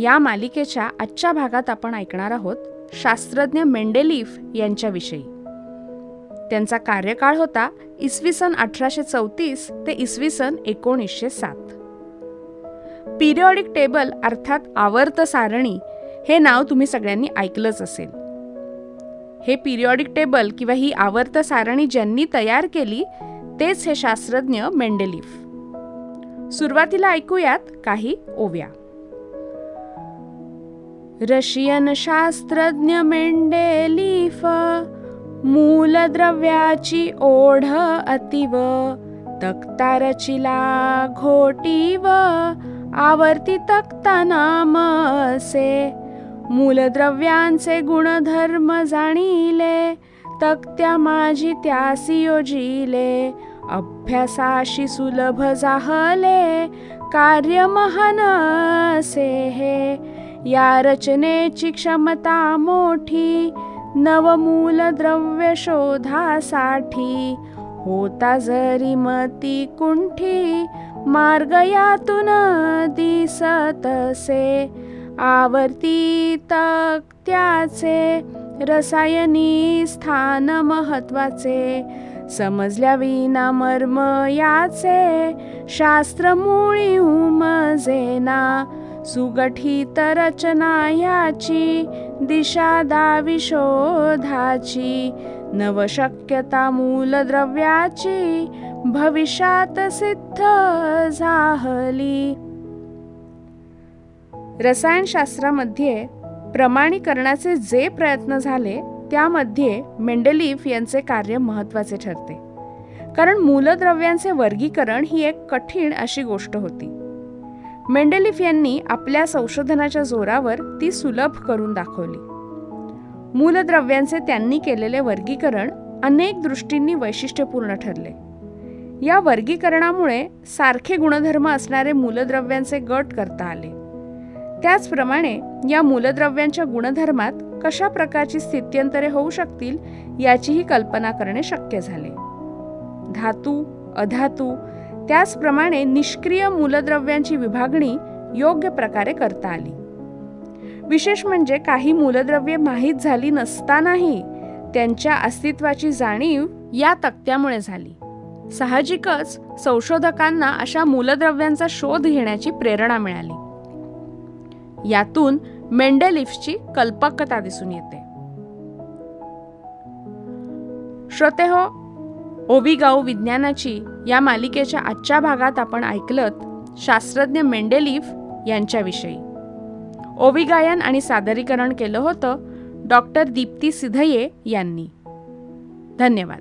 या मालिकेच्या आजच्या भागात आपण ऐकणार आहोत शास्त्रज्ञ मेंडेलिफ यांच्याविषयी. त्यांचा कार्यकाळ होता इसवी सन अठराशे चौतीस ते इसवी सन एकोणीसशे सात. पिरियॉडिक टेबल अर्थात आवर्त सारणी हे नाव तुम्ही सगळ्यांनी ऐकलंच असेल. हे पिरियॉडिक टेबल किंवा ही आवर्त सारणी ज्यांनी तयार केली तेच हे शास्त्रज्ञ मेंडेलिफ. सुरुवातीला ऐकूयात काही ओव्या. रशियन शास्त्रज्ञ मेंडेलिफ मूलद्रव्याची ओढ अतिव तक्ता रचिला घोटीव आवर्ती तक्ता नाम असे. मूलद्रव्यांचे गुणधर्म जाणीले तक्त्या माझी त्यासी योजिले. अभ्यासाशी सुलभ जाहले कार्य महान असे हे. या रचनेची क्षमता मोठी नवमूल द्रव्य शोधासाठी. होता जरी मती कुंठी मार्ग यातून दिसतसे आवर्ती तक्त्याचे रसायनी स्थान महत्त्वाचे समजल्या विना मर्म याचे शास्त्र मुळी उमजेना. सुगठित रचना याची दिशा दावी शोधाची नवशक्यता मूलद्रव्याची भविष्यात सिद्ध झाली रसायनशास्त्रामध्ये प्रमाणीकरणाचे जे प्रयत्न झाले त्यामध्ये मेंडेलिफ यांचे कार्य महत्त्वाचे ठरते. कारण मूलद्रव्यांचे वर्गीकरण ही एक कठीण अशी गोष्ट होती. मेंडेलिफ यांनी आपल्या संशोधनाच्या जोरावर ती सुलभ करून दाखवली. मूलद्रव्यांचे त्यांनी केलेले वर्गीकरण अनेक दृष्टींनी वैशिष्ट्यपूर्ण ठरले. या वर्गीकरणामुळे सारखे गुणधर्म असणारे मूलद्रव्यांचे गट करता आले. त्याचप्रमाणे या मूलद्रव्यांच्या गुणधर्मात कशा प्रकारची स्थित्यंतरे होऊ शकतील याचीही कल्पना करणे शक्य झाले. धातू अधातू त्याचप्रमाणे निष्क्रिय मूलद्रव्यांची विभागणी योग्य प्रकारे करता आली. विशेष म्हणजे काही मूलद्रव्ये माहीत झाली नसतानाही त्यांच्या अस्तित्वाची जाणीव या तक्त्यामुळे झाली. साहजिकच संशोधकांना अशा मूलद्रव्यांचा शोध घेण्याची प्रेरणा मिळाली. यातून मेंडेलिफची कल्पकता दिसून येते. श्रोते हो ओवी गाऊ विज्ञानाची या मालिकेच्या आजच्या भागात आपण ऐकलत शास्त्रज्ञ मेंडेलिफ यांच्याविषयी. ओवी गायन आणि सादरीकरण केलं होतं डॉक्टर दीप्ती सिधये यांनी. धन्यवाद.